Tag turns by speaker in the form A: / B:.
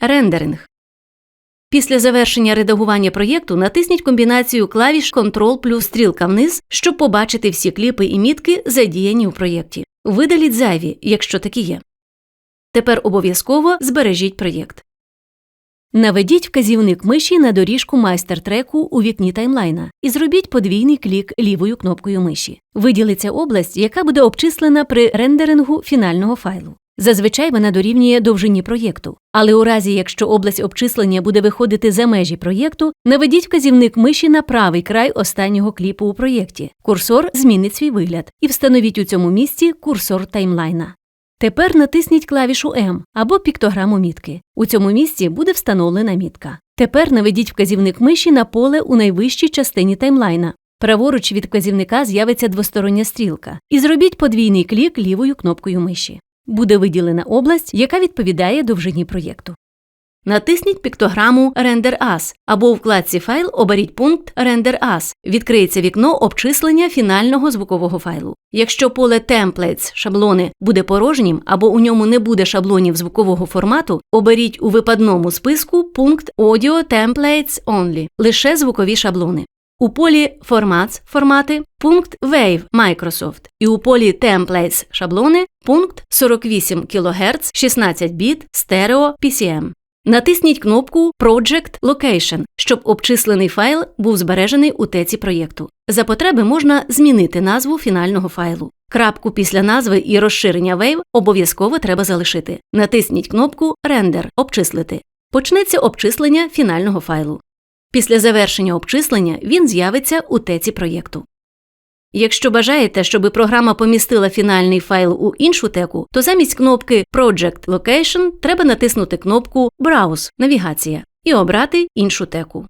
A: Рендеринг. Після завершення редагування проєкту натисніть комбінацію клавіш Ctrl плюс стрілка вниз, щоб побачити всі кліпи і мітки, задіяні у проєкті. Видаліть зайві, якщо такі є. Тепер обов'язково збережіть проєкт. Наведіть вказівник миші на доріжку майстер-треку у вікні таймлайна і зробіть подвійний клік лівою кнопкою миші. Виділиться область, яка буде обчислена при рендерингу фінального файлу. Зазвичай вона дорівнює довжині проєкту, але у разі, якщо область обчислення буде виходити за межі проєкту, наведіть вказівник миші на правий край останнього кліпу у проєкті. Курсор змінить свій вигляд і встановіть у цьому місці курсор таймлайна. Тепер натисніть клавішу М або піктограму мітки. У цьому місці буде встановлена мітка. Тепер наведіть вказівник миші на поле у найвищій частині таймлайна. Праворуч від вказівника з'явиться двостороння стрілка. І зробіть подвійний клік лівою кнопкою миші. Буде виділена область, яка відповідає довжині проєкту. Натисніть піктограму Render As або у вкладці Файл оберіть пункт Render As. Відкриється вікно обчислення фінального звукового файлу. Якщо поле Templates шаблони буде порожнім або у ньому не буде шаблонів звукового формату, оберіть у випадному списку пункт Audio Templates Only лише звукові шаблони. У полі Formats формати пункт Wave Microsoft і у полі Templates шаблони пункт 48 кГц 16 біт Stereo PCM. Натисніть кнопку Project Location, щоб обчислений файл був збережений у теці проєкту. За потреби можна змінити назву фінального файлу. Крапку після назви і розширення Wave обов'язково треба залишити. Натисніть кнопку Render обчислити. Почнеться обчислення фінального файлу. Після завершення обчислення він з'явиться у теці проєкту. Якщо бажаєте, щоб програма помістила фінальний файл у іншу теку, то замість кнопки Project Location треба натиснути кнопку Browse Навігація і обрати іншу теку.